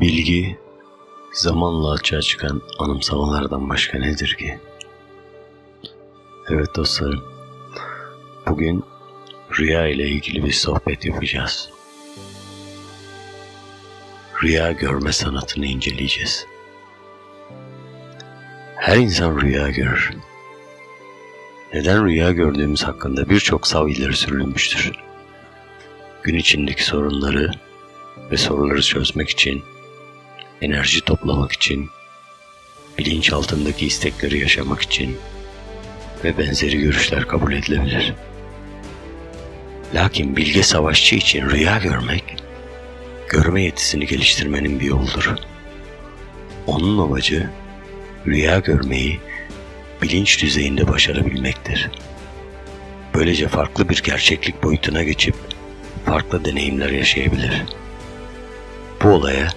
Bilgi zamanla açığa çıkan anımsamalardan başka nedir ki? Evet dostlarım, bugün rüya ile ilgili bir sohbet yapacağız. Rüya görme sanatını inceleyeceğiz. Her insan rüya görür. Neden rüya gördüğümüz hakkında birçok sav ileri sürülmüştür. Gün içindeki sorunları ve soruları çözmek için enerji toplamak için, bilinç altındaki istekleri yaşamak için ve benzeri görüşler kabul edilebilir. Lakin bilge savaşçı için rüya görmek, görme yetisini geliştirmenin bir yoludur. Onun amacı rüya görmeyi bilinç düzeyinde başarabilmektir. Böylece farklı bir gerçeklik boyutuna geçip farklı deneyimler yaşayabilir. Bu olaya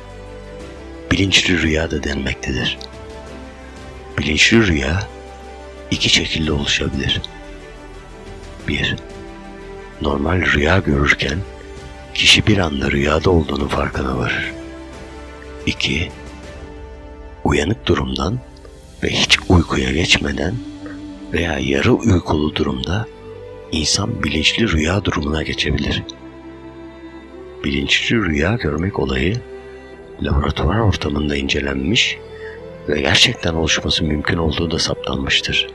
bilinçli rüya da denmektedir. Bilinçli rüya iki şekilde oluşabilir. 1. Normal rüya görürken kişi bir anda rüyada olduğunu farkına varır. 2. Uyanık durumdan ve hiç uykuya geçmeden veya yarı uykulu durumda insan bilinçli rüya durumuna geçebilir. Bilinçli rüya görmek olayı laboratuvar ortamında incelenmiş ve gerçekten oluşması mümkün olduğu da saptanmıştır.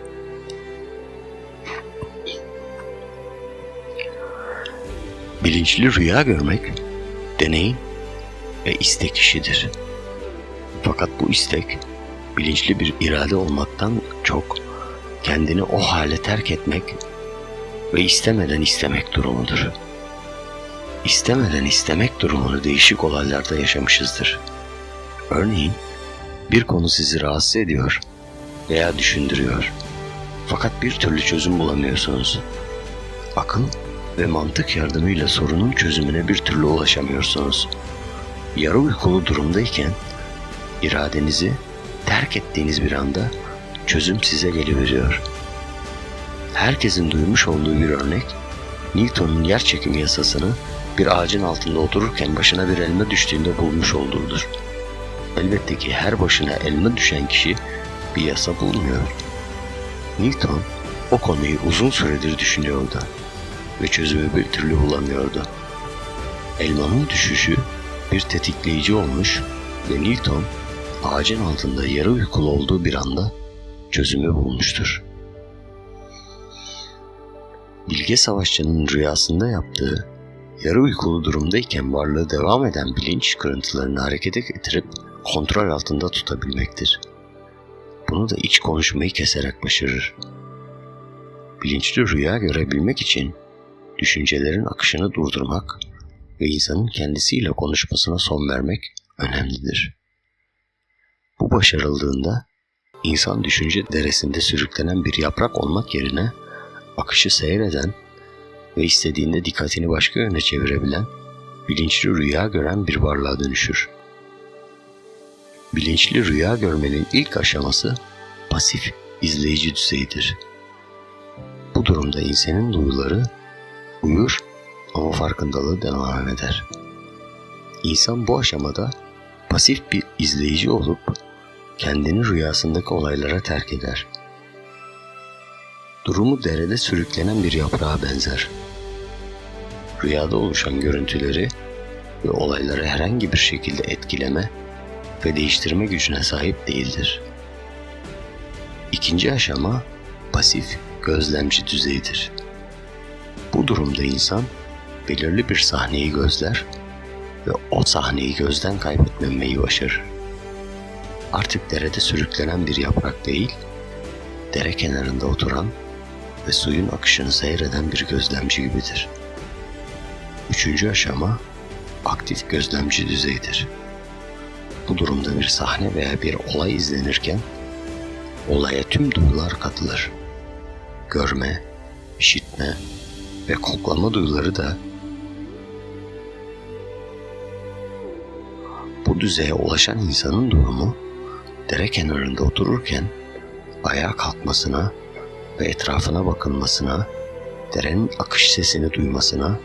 Bilinçli rüya görmek deneyim ve istek işidir. Fakat bu istek bilinçli bir irade olmaktan çok kendini o hale terk etmek ve istemeden istemek durumudur istemeden istemek durumunu değişik olaylarda yaşamışızdır. Örneğin bir konu sizi rahatsız ediyor veya düşündürüyor. Fakat bir türlü çözüm bulamıyorsunuz. Akıl ve mantık yardımıyla sorunun çözümüne bir türlü ulaşamıyorsunuz. Yarı uykulu durumdayken iradenizi terk ettiğiniz bir anda çözüm size geliveriyor. Herkesin duymuş olduğu bir örnek Newton'un yer çekimi yasasını bir ağacın altında otururken başına bir elma düştüğünde bulmuş olduğudur. Elbette ki her başına elma düşen kişi bir yasa bulmuyor. Newton o konuyu uzun süredir düşünüyordu ve çözümü bir türlü bulamıyordu. Elmanın düşüşü bir tetikleyici olmuş ve Newton ağacın altında yarı uykulu olduğu bir anda çözümü bulmuştur. Bilge Savaşçı'nın rüyasında yaptığı yarı uykulu durumdayken varlığı devam eden bilinç kırıntılarını harekete getirip kontrol altında tutabilmektir. Bunu da iç konuşmayı keserek başarır. Bilinçli rüya görebilmek için düşüncelerin akışını durdurmak ve insanın kendisiyle konuşmasına son vermek önemlidir. Bu başarıldığında insan düşünce deresinde sürüklenen bir yaprak olmak yerine akışı seyreden ve istediğinde dikkatini başka yöne çevirebilen, bilinçli rüya gören bir varlığa dönüşür. Bilinçli rüya görmenin ilk aşaması pasif izleyici düzeyidir. Bu durumda insanın duyuları uyur ama farkındalığı devam eder. İnsan bu aşamada pasif bir izleyici olup kendini rüyasındaki olaylara terk eder. Durumu derede sürüklenen bir yaprağa benzer rüyada oluşan görüntüleri ve olayları herhangi bir şekilde etkileme ve değiştirme gücüne sahip değildir. İkinci aşama pasif gözlemci düzeyidir. Bu durumda insan belirli bir sahneyi gözler ve o sahneyi gözden kaybetmemeyi başarır. Artık derede sürüklenen bir yaprak değil, dere kenarında oturan ve suyun akışını seyreden bir gözlemci gibidir.'' Üçüncü aşama aktif gözlemci düzeydir. Bu durumda bir sahne veya bir olay izlenirken olaya tüm duyular katılır. Görme, işitme ve koklama duyuları da bu düzeye ulaşan insanın durumu dere kenarında otururken ayağa kalkmasına ve etrafına bakılmasına, derenin akış sesini duymasına,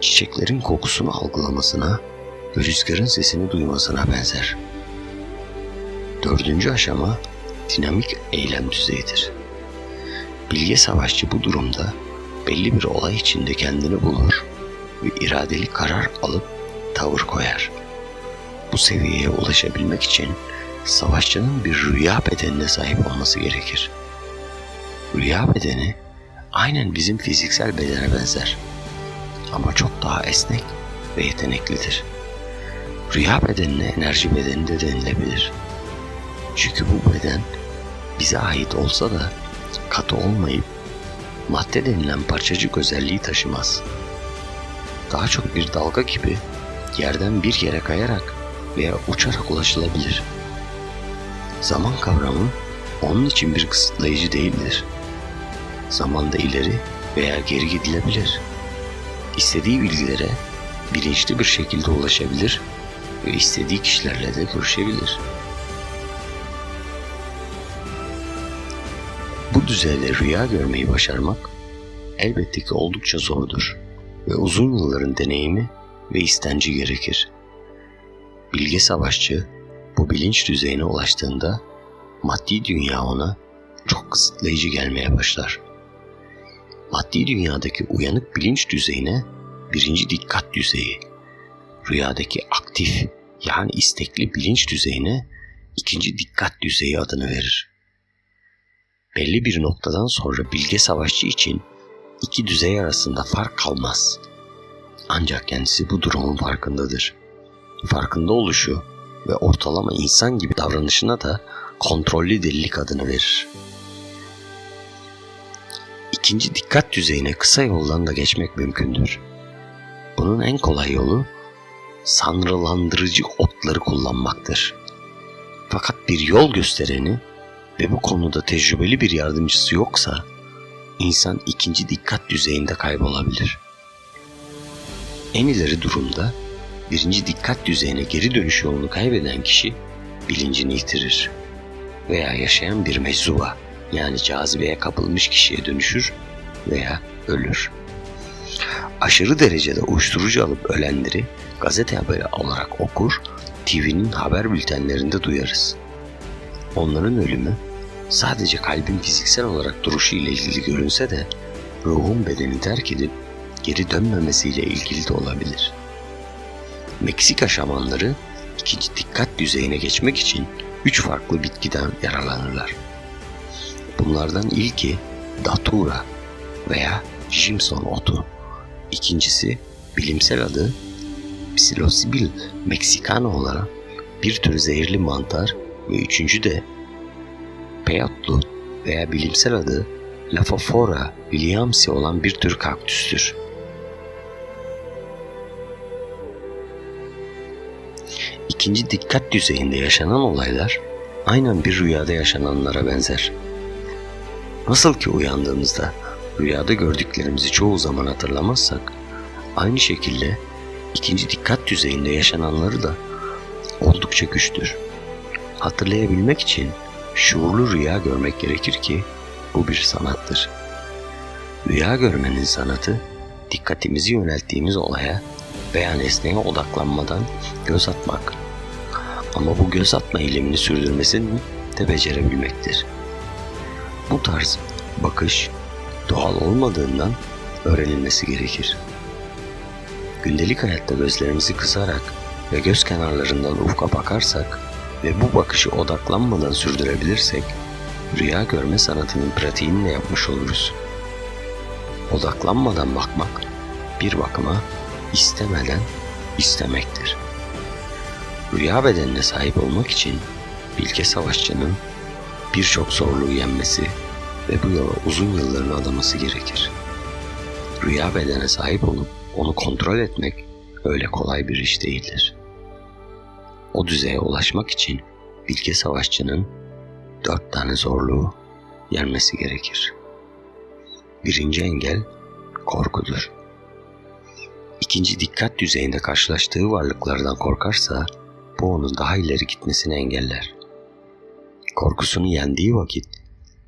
çiçeklerin kokusunu algılamasına ve rüzgarın sesini duymasına benzer. Dördüncü aşama dinamik eylem düzeyidir. Bilge savaşçı bu durumda belli bir olay içinde kendini bulur ve iradeli karar alıp tavır koyar. Bu seviyeye ulaşabilmek için savaşçının bir rüya bedenine sahip olması gerekir. Rüya bedeni aynen bizim fiziksel bedene benzer ama çok daha esnek ve yeteneklidir. Rüya bedenine enerji bedeni de denilebilir. Çünkü bu beden bize ait olsa da katı olmayıp madde denilen parçacık özelliği taşımaz. Daha çok bir dalga gibi yerden bir yere kayarak veya uçarak ulaşılabilir. Zaman kavramı onun için bir kısıtlayıcı değildir. Zamanda ileri veya geri gidilebilir. İstediği bilgilere bilinçli bir şekilde ulaşabilir ve istediği kişilerle de görüşebilir. Bu düzeyde rüya görmeyi başarmak elbette ki oldukça zordur ve uzun yılların deneyimi ve istenci gerekir. Bilge savaşçı bu bilinç düzeyine ulaştığında maddi dünya ona çok kısıtlayıcı gelmeye başlar. Maddi dünyadaki uyanık bilinç düzeyine birinci dikkat düzeyi, rüyadaki aktif yani istekli bilinç düzeyine ikinci dikkat düzeyi adını verir. Belli bir noktadan sonra bilge savaşçı için iki düzey arasında fark kalmaz. Ancak kendisi bu durumun farkındadır. Farkında oluşu ve ortalama insan gibi davranışına da kontrollü delilik adını verir. İkinci dikkat düzeyine kısa yoldan da geçmek mümkündür. Bunun en kolay yolu sanrılandırıcı otları kullanmaktır. Fakat bir yol göstereni ve bu konuda tecrübeli bir yardımcısı yoksa insan ikinci dikkat düzeyinde kaybolabilir. En ileri durumda birinci dikkat düzeyine geri dönüş yolunu kaybeden kişi bilincini yitirir veya yaşayan bir meczuba yani cazibeye kapılmış kişiye dönüşür veya ölür. Aşırı derecede uyuşturucu alıp ölenleri gazete haberi olarak okur, TV'nin haber bültenlerinde duyarız. Onların ölümü sadece kalbin fiziksel olarak duruşu ile ilgili görünse de ruhun bedeni terk edip geri dönmemesiyle ilgili de olabilir. Meksika şamanları ikinci dikkat düzeyine geçmek için üç farklı bitkiden yararlanırlar. Bunlardan ilki datura veya Jimson otu. İkincisi bilimsel adı Psilocybil mexicana olan bir tür zehirli mantar ve üçüncü de Peyote veya bilimsel adı Lafofora williamsi olan bir tür kaktüstür. İkinci dikkat düzeyinde yaşanan olaylar aynen bir rüyada yaşananlara benzer. Nasıl ki uyandığımızda rüyada gördüklerimizi çoğu zaman hatırlamazsak, aynı şekilde ikinci dikkat düzeyinde yaşananları da oldukça güçtür. Hatırlayabilmek için şuurlu rüya görmek gerekir ki bu bir sanattır. Rüya görmenin sanatı dikkatimizi yönelttiğimiz olaya veya nesneye odaklanmadan göz atmak. Ama bu göz atma eylemini sürdürmesini de becerebilmektir. Bu tarz bakış doğal olmadığından öğrenilmesi gerekir. Gündelik hayatta gözlerimizi kısarak ve göz kenarlarından ufka bakarsak ve bu bakışı odaklanmadan sürdürebilirsek rüya görme sanatının pratiğini de yapmış oluruz. Odaklanmadan bakmak bir bakıma istemeden istemektir. Rüya bedenine sahip olmak için bilge savaşçının birçok zorluğu yenmesi ve bu yola uzun yıllarını adaması gerekir. Rüya bedene sahip olup onu kontrol etmek öyle kolay bir iş değildir. O düzeye ulaşmak için bilge savaşçının dört tane zorluğu yenmesi gerekir. Birinci engel korkudur. İkinci dikkat düzeyinde karşılaştığı varlıklardan korkarsa bu onun daha ileri gitmesini engeller. Korkusunu yendiği vakit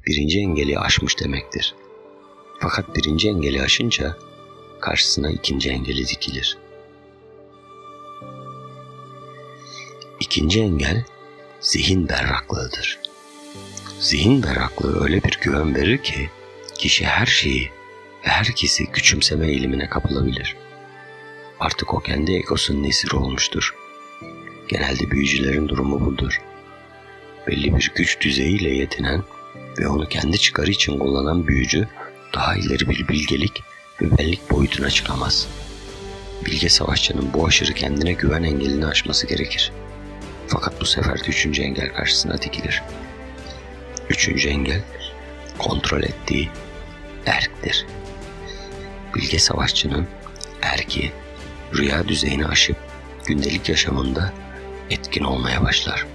birinci engeli aşmış demektir. Fakat birinci engeli aşınca karşısına ikinci engeli dikilir. İkinci engel zihin berraklığıdır. Zihin berraklığı öyle bir güven verir ki kişi her şeyi ve herkesi küçümseme eğilimine kapılabilir. Artık o kendi egosunun esiri olmuştur. Genelde büyücülerin durumu budur. Belli bir güç düzeyiyle yetinen ve onu kendi çıkarı için kullanan büyücü daha ileri bir bilgelik ve benlik boyutuna çıkamaz. Bilge savaşçının bu aşırı kendine güven engelini aşması gerekir. Fakat bu sefer de üçüncü engel karşısına dikilir. Üçüncü engel kontrol ettiği erktir. Bilge savaşçının erki rüya düzeyini aşıp gündelik yaşamında etkin olmaya başlar.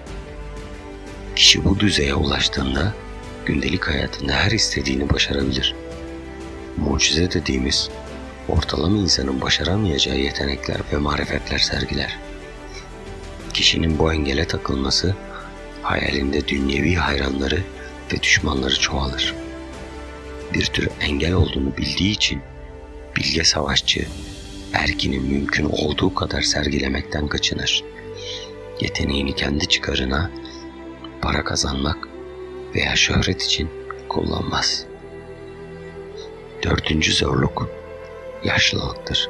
Kişi bu düzeye ulaştığında gündelik hayatında her istediğini başarabilir. Mucize dediğimiz ortalama insanın başaramayacağı yetenekler ve marifetler sergiler. Kişinin bu engele takılması hayalinde dünyevi hayranları ve düşmanları çoğalır. Bir tür engel olduğunu bildiği için bilge savaşçı erkinin mümkün olduğu kadar sergilemekten kaçınır. Yeteneğini kendi çıkarına, para kazanmak veya şöhret için kullanmaz. Dördüncü zorluk yaşlılıktır.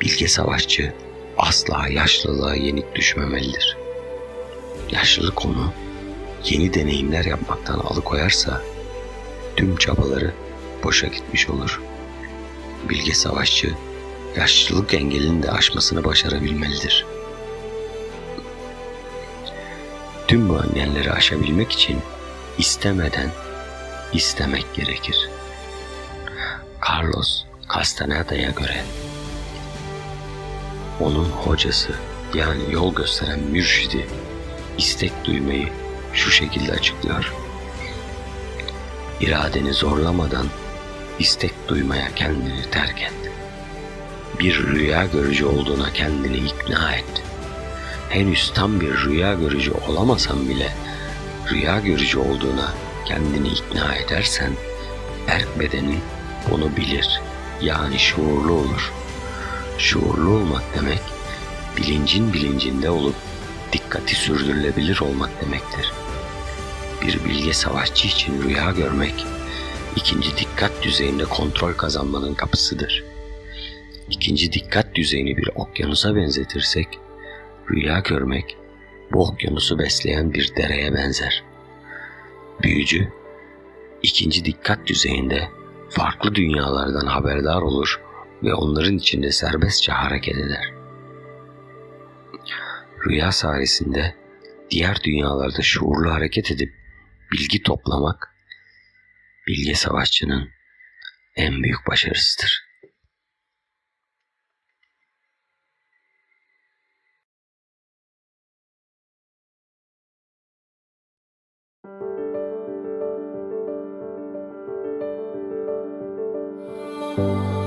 Bilge savaşçı asla yaşlılığa yenik düşmemelidir. Yaşlılık onu yeni deneyimler yapmaktan alıkoyarsa tüm çabaları boşa gitmiş olur. Bilge savaşçı yaşlılık engelini de aşmasını başarabilmelidir. Tüm bu engelleri aşabilmek için istemeden istemek gerekir. Carlos Castaneda'ya göre onun hocası yani yol gösteren mürşidi istek duymayı şu şekilde açıklıyor. İradeni zorlamadan istek duymaya kendini terk et. Bir rüya görücü olduğuna kendini ikna et. Henüz tam bir rüya görücü olamasan bile rüya görücü olduğuna kendini ikna edersen erk bedenin bunu bilir. Yani şuurlu olur. Şuurlu olmak demek bilincin bilincinde olup dikkati sürdürülebilir olmak demektir. Bir bilge savaşçı için rüya görmek ikinci dikkat düzeyinde kontrol kazanmanın kapısıdır. İkinci dikkat düzeyini bir okyanusa benzetirsek, rüya görmek bu okyanusu besleyen bir dereye benzer. Büyücü, ikinci dikkat düzeyinde farklı dünyalardan haberdar olur ve onların içinde serbestçe hareket eder. Rüya sayesinde diğer dünyalarda şuurlu hareket edip bilgi toplamak bilge savaşçının en büyük başarısıdır. Oh.